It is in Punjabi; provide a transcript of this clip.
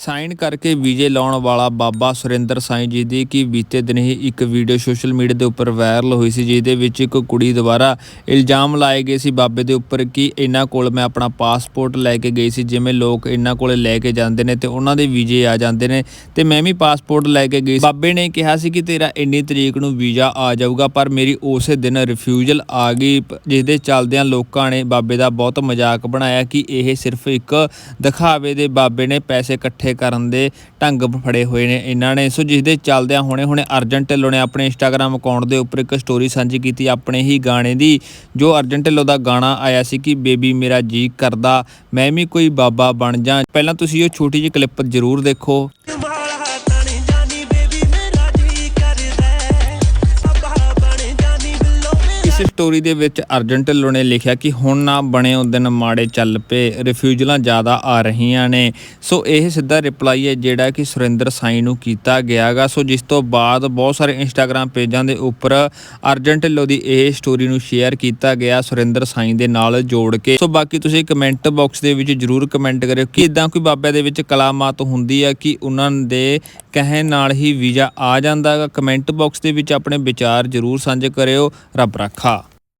ਸਾਈਨ ਕਰਕੇ ਵੀਜ਼ੇ ਲਾਉਣ ਵਾਲਾ ਬਾਬਾ ਸੁਰਿੰਦਰ ਸਾਈਂ ਜੀ ਦੀ ਕਿ ਬੀਤੇ ਦਿਨ ਹੀ ਇੱਕ ਵੀਡੀਓ ਸੋਸ਼ਲ ਮੀਡੀਆ ਦੇ ਉੱਪਰ ਵਾਇਰਲ ਹੋਈ ਸੀ, ਜਿਹਦੇ ਵਿੱਚ ਇੱਕ ਕੁੜੀ ਦੁਆਰਾ ਇਲਜ਼ਾਮ ਲਾਏ ਗਏ ਸੀ ਬਾਬੇ ਦੇ ਉੱਪਰ ਕਿ ਇਹਨਾਂ ਕੋਲ ਮੈਂ ਆਪਣਾ ਪਾਸਪੋਰਟ ਲੈ ਕੇ ਗਈ ਸੀ, ਜਿਵੇਂ ਲੋਕ ਇਹਨਾਂ ਕੋਲ ਲੈ ਕੇ ਜਾਂਦੇ ਨੇ ਤੇ ਉਹਨਾਂ ਦੇ ਵੀਜ਼ੇ ਆ ਜਾਂਦੇ ਨੇ ਤੇ ਮੈਂ ਵੀ ਪਾਸਪੋਰਟ ਲੈ ਕੇ ਗਈ ਬਾਬੇ ਨੇ ਕਿਹਾ ਸੀ ਕਿ ਤੇਰਾ ਇੰਨੀ ਤਰੀਕ ਨੂੰ ਵੀਜ਼ਾ ਆ ਜਾਊਗਾ, ਪਰ ਮੇਰੀ ਉਸੇ ਦਿਨ ਰਿਫਿਊਜ਼ਲ ਆ ਗਈ ਪ- ਜਿਸ ਚੱਲਦਿਆਂ ਲੋਕਾਂ ਨੇ ਬਾਬੇ ਦਾ ਬਹੁਤ ਮਜ਼ਾਕ ਬਣਾਇਆ ਕਿ ਇਹ ਸਿਰਫ ਇੱਕ ਦਿਖਾਵੇ ਦੇ ਬਾਬੇ ਨੇ ਪੈਸੇ ਇਕੱਠੇ ਕਰਨ ਦੇ ਢੰਗ ਫੜੇ ਹੋਏ ਨੇ ਇਹਨਾਂ ਨੇ। ਸੋ ਜਿਸ ਦੇ ਚੱਲਦਿਆਂ ਹੁਣੇ ਹੁਣੇ ਅਰਜਨ ਢਿੱਲੋਂ ਨੇ ਆਪਣੇ ਇੰਸਟਾਗ੍ਰam ਅਕਾਊਂਟ ਦੇ ਉੱਪਰ ਇੱਕ ਸਟੋਰੀ ਸਾਂਝੀ ਕੀਤੀ ਆਪਣੇ ਹੀ ਗਾਣੇ ਦੀ, ਜੋ ਅਰਜਨ ਢਿੱਲੋਂ ਦਾ ਗਾਣਾ ਆਇਆ ਸੀ ਕਿ, ਬੇਬੀ ਮੇਰਾ ਜੀ ਕਰਦਾ, ਮੈਂ ਵੀ ਕੋਈ ਬਾਬਾ ਬਣ ਜਾ। ਪਹਿਲਾਂ ਤੁਸੀਂ ਉਹ ਛੋਟੀ ਜਿਹੀ ਕਲਿੱਪ ਜ਼ਰੂਰ ਦੇਖੋ। ਇਸ ਸਟੋਰੀ ਦੇ ਵਿੱਚ ਅਰਜਨ ਢਿੱਲੋਂ ਨੇ ਲਿਖਿਆ ਕਿ ਹੁਣ ਨਾ ਬਣੇ ਉਹ ਦਿਨ ਮਾੜੇ ਚੱਲ ਪਏ ਰਿਫਿਊਜਲਾਂ ਜ਼ਿਆਦਾ ਆ ਰਹੀਆਂ ਨੇ। ਸੋ ਇਹ ਸਿੱਧਾ ਰਿਪਲਾਈ ਹੈ ਜਿਹੜਾ ਕਿ ਸੁਰਿੰਦਰ ਸਾਈ ਨੂੰ ਕੀਤਾ ਗਿਆਗਾ। ਸੋ ਜਿਸ ਤੋਂ ਬਾਅਦ ਬਹੁਤ ਸਾਰੇ ਇੰਸਟਾਗ੍ਰam ਪੇਜਾਂ ਦੇ ਉੱਪਰ ਅਰਜਨ ਢਿੱਲੋਂ ਦੀ ਇਹ ਸਟੋਰੀ ਨੂੰ ਸ਼ੇਅਰ ਕੀਤਾ ਗਿਆ ਸੁਰਿੰਦਰ ਸਾਈ ਦੇ ਨਾਲ ਜੋੜ ਕੇ। ਸੋ ਬਾਕੀ ਤੁਸੀਂ ਕਮੈਂਟ ਬਾਕਸ ਦੇ ਵਿੱਚ ਜਰੂਰ ਕਮੈਂਟ ਕਰਿਓ ਕਿ ਇਦਾਂ ਕੋਈ ਬਾਬਿਆਂ ਦੇ ਵਿੱਚ ਕਲਾਮਾਤ ਹੁੰਦੀ ਹੈ ਕਿ ਉਹਨਾਂ ਦੇ ਕਹਿਣ ਨਾਲ ਹੀ ਵੀਜ਼ਾ ਆ ਜਾਂਦਾ ਹੈ ਕਮੈਂਟ ਬਾਕਸ ਦੇ ਵਿੱਚ ਆਪਣੇ ਵਿਚਾਰ ਜਰੂਰ ਸਾਂਝੇ ਕਰਿਓ। ਰੱਬ ਰਾਖਾ।